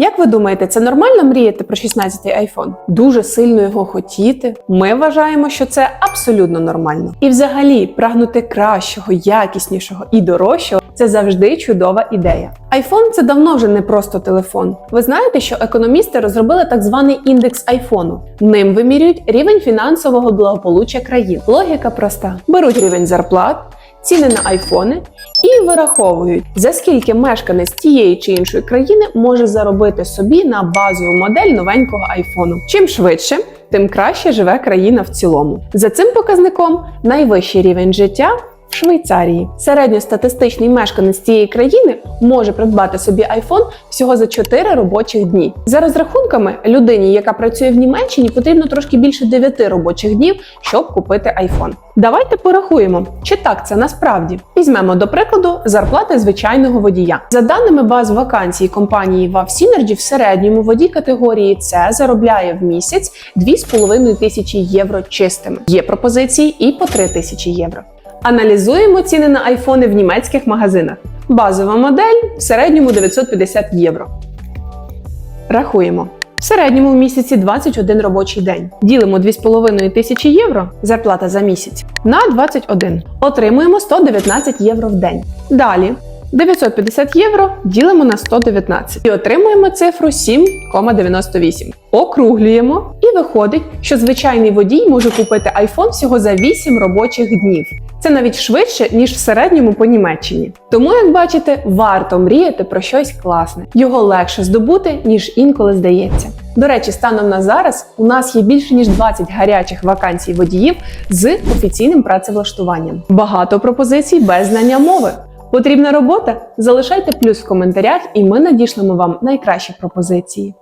Як ви думаєте, це нормально мріяти про 16-й iPhone? Дуже сильно його хотіти? Ми вважаємо, що це абсолютно нормально. І взагалі прагнути кращого, якіснішого і дорожчого це завжди чудова ідея. iPhone – це давно вже не просто телефон. Ви знаєте, що економісти розробили так званий індекс айфону. Ним вимірюють рівень фінансового благополуччя країн. Логіка проста: беруть рівень зарплат, ціни на айфони і вираховують, за скільки мешканець тієї чи іншої країни може заробити собі на базову модель новенького айфону. Чим швидше, тим краще живе країна в цілому. За цим показником найвищий рівень життя. Швейцарії середньостатистичний мешканець цієї країни може придбати собі iPhone всього за 4 робочих дні. За розрахунками, людині, яка працює в Німеччині, потрібно трошки більше 9 робочих днів, щоб купити iPhone. Давайте порахуємо, чи так це насправді. Візьмемо до прикладу зарплати звичайного водія. За даними баз вакансій компанії WAV Synergy, в середньому водій категорії С заробляє в місяць 2,5 тисячі євро чистими. Є пропозиції і по 3 тисячі євро. Аналізуємо ціни на айфони в німецьких магазинах. Базова модель в середньому 950 євро. Рахуємо. В середньому в місяці 21 робочий день. Ділимо 2,5 тисячі євро зарплата за місяць на 21. Отримуємо 119 євро в день. Далі 950 євро ділимо на 119 і отримуємо цифру 7,98. Округлюємо і виходить, що звичайний водій може купити iPhone всього за 8 робочих днів. Це навіть швидше, ніж в середньому по Німеччині. Тому, як бачите, варто мріяти про щось класне. Його легше здобути, ніж інколи здається. До речі, станом на зараз у нас є більше ніж 20 гарячих вакансій водіїв з офіційним працевлаштуванням. Багато пропозицій без знання мови. Потрібна робота? Залишайте плюс в коментарях, і ми надішлемо вам найкращі пропозиції.